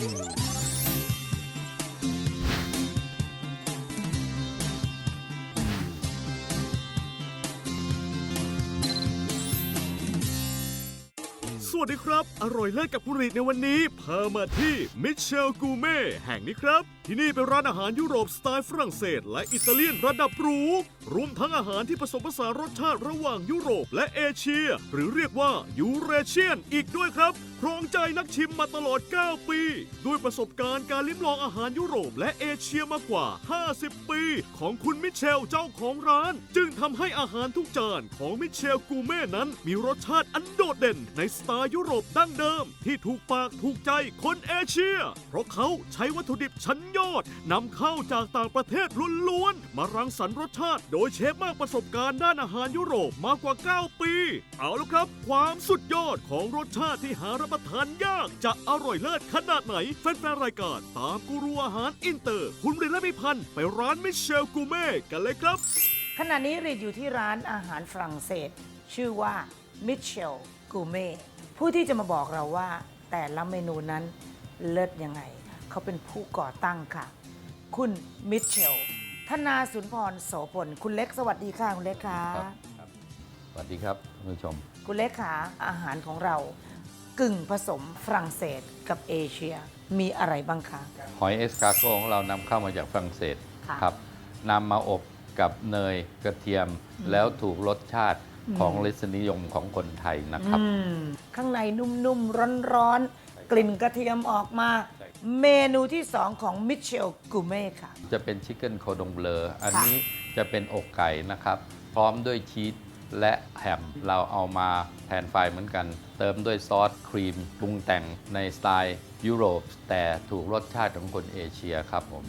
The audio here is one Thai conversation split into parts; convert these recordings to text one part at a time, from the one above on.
สวัสดีครับ อร่อยเลิศกับคุรีในวันนี้พามาที่มิเชลกูเม่แห่งนี้ครับ ที่นี่เป็นร้านอาหารยุโรปสไตล์ฝรั่งเศส และอิตาเลียนระดับหรู รวมทั้งอาหารที่ผสมผสานรสชาติระหว่างยุโรปและเอเชีย หรือเรียกว่ายูเรเชียนอีกด้วยครับครองใจนักชิมมาตลอด 9 ปี ด้วยประสบการณ์การลิ้มลองอาหารยุโรปและเอเชียมากว่า 50 ปี ของคุณมิเชลเจ้าของร้าน จึงทำให้อาหารทุกจานของมิเชลกูเม่นั้น มีรสชาติอันโดดเด่นในสไตล์ยุโรปดั้งเดิม ที่ถูกปากถูกใจคนเอเชีย เพราะเขาใช้วัตถุดิบชั้นยอดนำเข้าจากต่างประเทศล้วนๆ มารังสรรค์รสชาติ โดยเชฟมากประสบการณ์ด้านอาหารยุโรปมากกว่า 9 ปี เอาละครับ ความสุดยอดของรสชาติที่หารับประทานยาก จะอร่อยเลิศขนาดไหน แฟนๆรายการ ตามกูรูอาหารอินเตอร์ คุณรินและพิพันธ์ไปร้านมิเชลกูเม่กันเลยครับ ขณะนี้รีดอยู่ที่ร้านอาหารฝรั่งเศส ชื่อว่ามิเชลกูเม่ผู้ที่จะมาบอกเราว่า แต่ละเมนูนั้นเลิศยังไง เขาเป็นผู้ก่อตั้งค่ะ คุณมิเชล ธนาสุนทรโสพลคุณเล็กสวัสดีค่ะคุณเล็กค่ะ ครับครับ สวัสดีครับท่านผู้ชม คุณเล็กค่ะอาหารของเรา กึ่งผสมฝรั่งเศสกับเอเชีย มีอะไรบ้างคะ หอยเอสคาโกของเรานำเข้ามาจากฝรั่งเศสค่ะครับนำมาอบกับเนยกระเทียมแล้วถูกรสชาติของรสนิยมของคนไทยนะครับ อืม ข้างในนุ่มๆ ร้อนๆ กลิ่นกระเทียมออกมาใช่ เมนูที่สองของมิเชลกูเม่ค่ะ จะเป็นชิคเก้นโคดงเบลออันนี้จะเป็นอกไก่นะครับ พร้อมด้วยชีสและแฮมเราเอามาแทนไฟเหมือนกัน เติมด้วยซอสครีมปรุงแต่งในสไตล์ยุโรป แต่ถูกรสชาติของคนเอเชียครับผม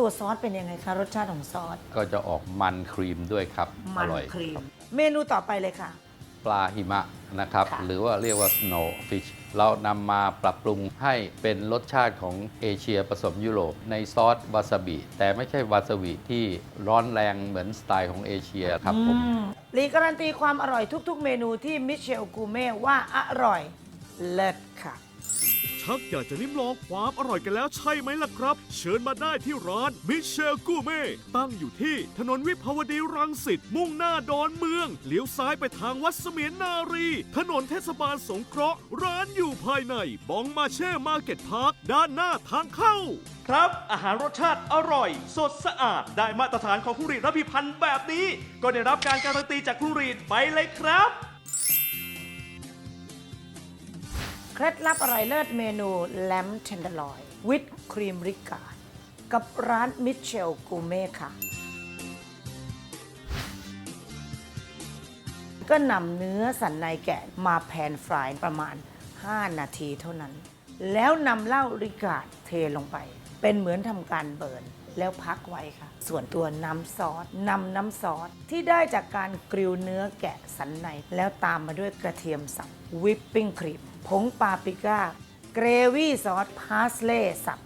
ตัวซอสเป็นยังไงคะ รสชาติของซอส ก็จะออกมันครีมด้วยครับ มัอนร่อยครีมครับเมนูต่อไปเลยค่ะป ลาหิมะนะครับค่ะหรือว่าเรียกว่า snow fish เรานำมาปรับปรุงให้เป็นรสชาติของเอเชียผสมยุโรปในซอสวาซาบิ แต่ไม่ใช่วาซาบิที่ร้อนแรงเหมือนสไตล์ของเอเชียครับผมอืมรีการันตีความอร่อยทุกๆ เมนูที่มิเชลกูเม่ว่าอร่อยเลิศค่ะ ชักอยากจะลิ้มลองความอร่อยกันแล้วใช่ไหมล่ะครับ เชิญมาได้ที่ร้านมิเชลกูเม่ตั้งอยู่ที่ถนนวิภาวดีรังสิตมุ่งหน้าดอนเมือง เลี้ยวซ้ายไปทางวัดเสมียนนารี ถนนเทศบาลสงเคราะห์ ร้านอยู่ภายในบองมาเช่มาร์เก็ตพาร์คด้านหน้าทางเข้า ครับ อาหารรสชาติอร่อย สดสะอาด ได้มาตรฐานของคุรีดและพิพันธ์แบบนี้ ก็ได้รับการการันตีจากคุรีดไปเลยครับ เคล็ดลับอร่อยเลิศเมนูแลมเทนเดอร์ลอยวิดครีมริกาดกับร้านมิเชลกูเม่ค่ะ ก็นำเนื้อสันในแกะมาแพนฟรายประมาณ 5 นาทีเท่านั้น แล้วนำเหล้าริกาดเทลงไป เป็นเหมือนทำการเบิร์นแล้วพักไว้ค่ะ ส่วนตัวน้ำซอสนำน้ำซอสที่ได้จากการกริลเนื้อแกะสันใน แล้วตามมาด้วยกระเทียมสับวิปปิ้งครีมผงปาปริก้า เกรวี่ซอสพาสเล่สับ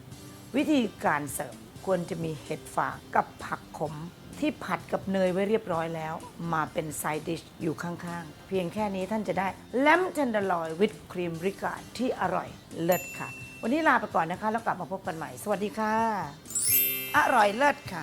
วิธีการเสิร์ฟควรจะมีเห็ดฟางกับผักขม ที่ผัดกับเนยไว้เรียบร้อยแล้ว มาเป็นไซดิชอยู่ข้างๆ เพียงแค่นี้ท่านจะได้แลมเทนเดอร์ลอยวิดครีมริกาที่อร่อยเลิศค่ะ วันนี้ลาไปก่อนนะคะ แล้วกลับมาพบกันใหม่ สวัสดีค่ะ อร่อยเลิศค่ะ